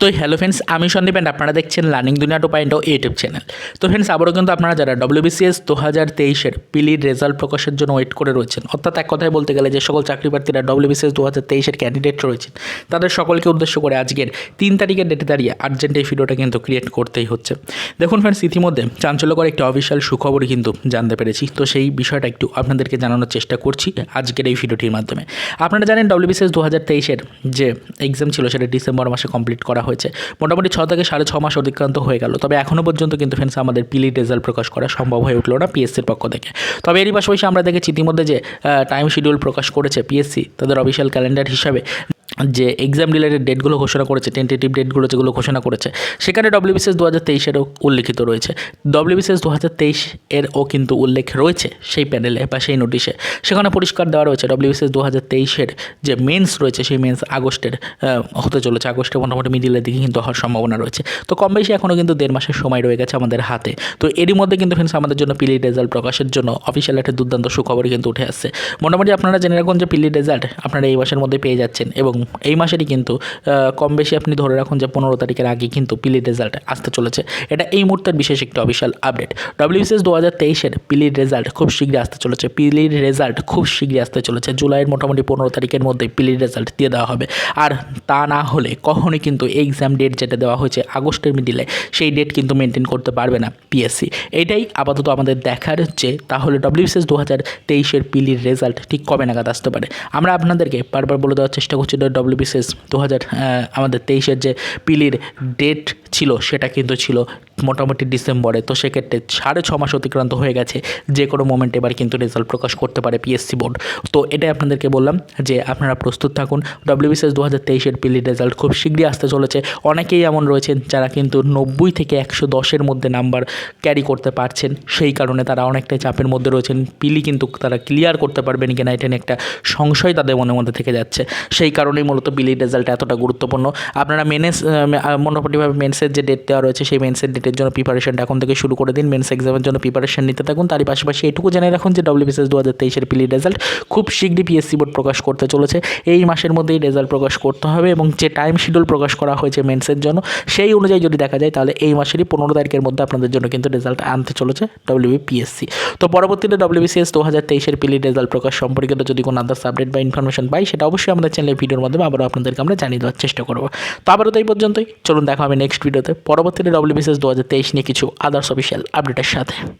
তো hello friends আমি Sandeep and আপনারা দেখছেন learning Duniya two point YouTube channel তো ফ্রেন্ডস আবারও কিন্তু আপনারা যারা ডব্লিউবিসিএস দু হাজার তেইশের পিলির রেজাল্ট প্রকাশের জন্য ওয়েট করে রয়েছেন, অর্থাৎ এক কথায় বলতে গেলে যে সকল চাকরি প্রার্থীরা ডব্লিউবিসিএস দু হাজার তেইশের ক্যান্ডিডেট রয়েছেন, তাদের সকলকে উদ্দেশ্য করে আজকের তিন তারিখের ডেটে দাঁড়িয়ে আর্জেন্ট এই ভিডিওটা কিন্তু ক্রিয়েট করতেই হচ্ছে। দেখুন ফ্রেন্ডস ইতিমধ্যে চাঞ্চল্যকর একটি অফিসিয়াল সুখবরই কিন্তু জানতে পেরেছি, তো সেই বিষয়টা একটু আপনাদেরকে জানানোর চেষ্টা করছি আজকের এই ভিডিওটির মাধ্যমে। আপনারা জানেন ডব্লিউবিসিএস দু হাজার তেইশের যে এক্সাম ছিল সেটা ডিসেম্বর মাসে কমপ্লিট করা হয়েছে। মোটামুটি ছ থেকে সাড়ে ছ মাস অতিক্রান্ত হয়ে গেল। তবে এখনও পর্যন্ত কিন্তু ফ্রেন্ডস আমাদের পিলি রেজাল্ট প্রকাশ করা সম্ভব হয়ে উঠল না পিএসসির পক্ষ থেকে। তবে এরই পাশাপাশি আমরা দেখেছি ইতিমধ্যে যে টাইম শিডিউল প্রকাশ করেছে পিএসসি তাদের অফিসিয়াল ক্যালেন্ডার হিসাবে। যে এক্সাম রিলেটেড ডেটগুলো ঘোষণা করেছে টেন্টেটিভ ডেটগুলো যেগুলো ঘোষণা করেছে, সেখানে ডব্লিউবিসিএস দু হাজার তেইশেরও উল্লেখিত রয়েছে। ডব্লিউবিসিএস দু হাজার তেইশ এরও কিন্তু উল্লেখ রয়েছে সেই প্যানেলে বা সেই নোটিশে সেখানে পরিষ্কার দেওয়া রয়েছে ডব্লিউ ডব্লিউবিসিএস দু হাজার তেইশের যে মেন্স রয়েছে, সেই মেন্স আগস্টের হতে চলেছে। আগস্টের মোটামুটি মিডিলের দিকে কিন্তু হওয়ার সম্ভাবনা রয়েছে। তো কম বেশি এখনও কিন্তু দেড় মাসের সময় রয়ে গেছে আমাদের হাতে। তো এরই মধ্যে কিন্তু ফ্রেন্ডস আমাদের জন্য পিলি রেজাল্ট প্রকাশের জন্য অফিসিয়াল একটা দুর্দান্ত সুখবর কিন্তু উঠে আসছে। মোটামুটি আপনারা জেনে রাখুন যে পিলি রেজাল্ট আপনারা এই মাসের মধ্যে পেয়ে যাচ্ছেন এবং এই মাসেরই কিন্তু কম বেশি আপনি ধরে রাখুন যে পনেরো তারিখের আগে কিন্তু পিলির রেজাল্ট আসতে চলেছে। এটা এই মুহূর্তের বিশেষ একটি অফিসিয়াল আপডেট ডব্লিউসিএস দু হাজার তেইশের পিলির রেজাল্ট খুব শীঘ্রই আসতে চলেছে। পিলির রেজাল্ট খুব শীঘ্রই আসতে চলেছে। জুলাইয়ের মোটামুটি পনেরো তারিখের মধ্যে পিলির রেজাল্ট দিয়ে দেওয়া হবে। আর তা না হলে কখনোই কিন্তু এক্সাম ডেট যেটা দেওয়া হয়েছে আগস্টের মিডিলে সেই ডেট কিন্তু মেনটেন করতে পারবে না পিএসসি এটাই আপাতত আমাদের দেখার যে, তাহলে ডব্লিউসিএস দু হাজার তেইশের পিলির রেজাল্ট ঠিক কবে নাগাদ আসতে পারে? আমরা আপনাদেরকে বারবার বলে দেওয়ার চেষ্টা করছি ডব্লিউবিসিএস দু হাজার আমাদের তেইশের যে পিলির ডেট ছিল সেটা কিন্তু ছিল মোটামুটি ডিসেম্বরে, তো সেক্ষেত্রে সাড়ে ছ মাস অতিক্রান্ত হয়ে গেছে, যে কোনো মোমেন্ট এবার কিন্তু রেজাল্ট প্রকাশ করতে পারে পিএসসি বোর্ড তো এটাই আপনাদেরকে বললাম যে আপনারা প্রস্তুত থাকুন। ডব্লিউবিসিএস দু হাজার তেইশের পিলির রেজাল্ট খুব শীঘ্রই আসতে চলেছে। অনেকেই এমন রয়েছেন যারা কিন্তু নব্বই থেকে একশো দশের মধ্যে নাম্বার ক্যারি করতে পারছেন। সেই কারণে তারা অনেকটাই চাপের মধ্যে রয়েছেন। পিলি কিন্তু তারা ক্লিয়ার করতে পারবেন কিনা এটা একটা সংশয় তাদের মনের মধ্যে থেকে যাচ্ছে। সেই কারণেই মূলত পিলির রেজাল্ট এতটা গুরুত্বপূর্ণ। আপনারা মেনেস মোটামুটিভাবে মেন্সের যে ডেট দেওয়া রয়েছে, সেই মেন্সের ডেটের জন্য প্রিপারেশনটা এখন থেকে শুরু করে দিন মেন্স এক্সামের জন্য প্রিপারেশন নিতে থাকুন। তারই পাশাপাশি এটুকু জেনে রাখুন যে ডব্লিউবিসিএস দু হাজার তেইশের পিলির রেজাল্ট খুব শীঘ্রই পিএসসি বোর্ড প্রকাশ করতে চলেছে। এই মাসের মধ্যেই রেজাল্ট প্রকাশ করতে হবে এবং যে টাইম শিডিউল প্রকাশ করা হয়েছে মেন্সের জন্য, সেই অনুযায়ী যদি দেখা যায়, তাহলে এই মাসেরই পনেরো তারিখের মধ্যে আপনাদের জন্য কিন্তু রেজাল্ট আনতে চলেছে ডব্লিউবিপিএসসি তো পরবর্তীতে ডব্লিউবিসিএস দু হাজার তেইশের পিলির রেজাল্ট প্রকাশ সম্পর্কিত যদি কোনো আদার্স আপডেট বা ইনফরমেশন পাই, সেটা অবশ্যই আমাদের চ্যানেলের ভিডিওর মাধ্যমে আবারও আপনাদেরকে আমরা জানিয়ে দেওয়ার চেষ্টা করব। তো আবারও তো এই পর্যন্তই। চলুন দেখা হবে নেক্সট ভিডিওতে পরবর্তীতে ডব্লিউবিসিএস দু হাজার তেইশ নিয়ে কিছু আদার্স অফিসিয়াল আপডেটের সাথে।